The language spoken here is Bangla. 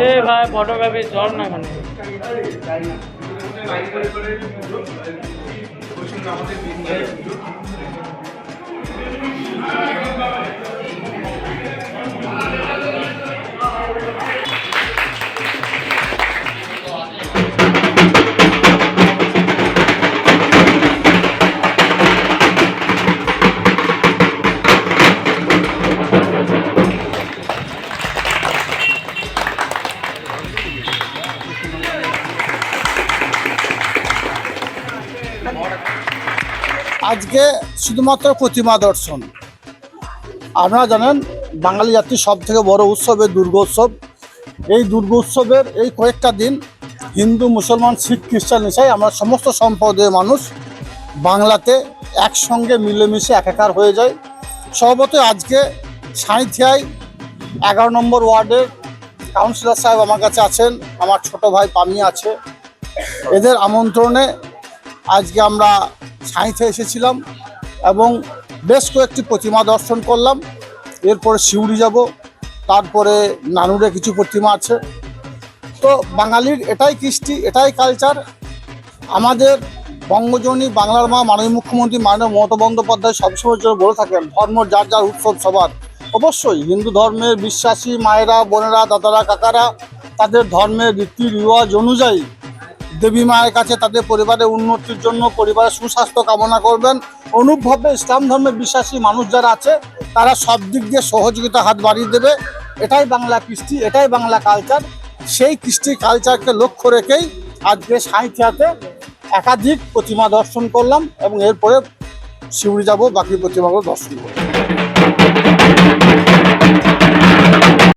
এ ভাই ফটোগ্রাফি চল না কেন আমাদের আজকে শুধুমাত্র প্রতিমা দর্শন। আপনারা জানেন, বাঙালি জাতির সব থেকে বড় উৎসবের দুর্গোৎসব এই দুর্গোৎসবের এই কয়েকটা দিন হিন্দু, মুসলমান, শিখ, খ্রিস্টান ইসাই আমরা সমস্ত সম্প্রদায়ের মানুষ বাংলাতে একসঙ্গে মিলেমিশে একাকার হয়ে যায় সর্বত আজকে সাঁইথিয়ায় এগারো নম্বর ওয়ার্ডের কাউন্সিলর সাহেব আমার কাছে আছেন, আমার ছোট ভাই পামি আছে। এদের আমন্ত্রণে আজকে আমরা সাঁইথে এসেছিলাম এবং বেশ কয়েকটি প্রতিমা দর্শন করলাম। এরপরে শিউড়ি যাব, তারপরে নানুরে কিছু প্রতিমা আছে। তো বাঙালির এটাই কৃষ্টি, এটাই কালচার। আমাদের বঙ্গজনী বাংলার মা মাননীয় মুখ্যমন্ত্রী মাননীয় মমতা বন্দ্যোপাধ্যায় সবসময় জন্য বলে থাকেন, ধর্ম যার যার উৎসব সবার। অবশ্যই হিন্দু ধর্মের বিশ্বাসী মায়েরা, বোনেরা, দাদারা, কাকারা, তাদের ধর্মের রীতি রিওয়াজ অনুযায়ী দেবী মায়ের কাছে তাদের পরিবারের উন্নতির জন্য পরিবারের সুস্বাস্থ্য কামনা করবেন। অনুভবে ইসলাম ধর্মে বিশ্বাসী মানুষ যারা আছে, তারা সব দিক দিয়ে সহযোগিতা হাত বাড়িয়ে দেবে। এটাই বাংলা কৃষ্টি, এটাই বাংলা কালচার সেই কৃষ্টি কালচারকে লক্ষ্য রেখেই আজকে সাঁইথিয়াতে একাধিক প্রতিমা দর্শন করলাম এবং এরপরে শিউড়ি যাব, বাকি প্রতিমাগুলো দর্শন করব।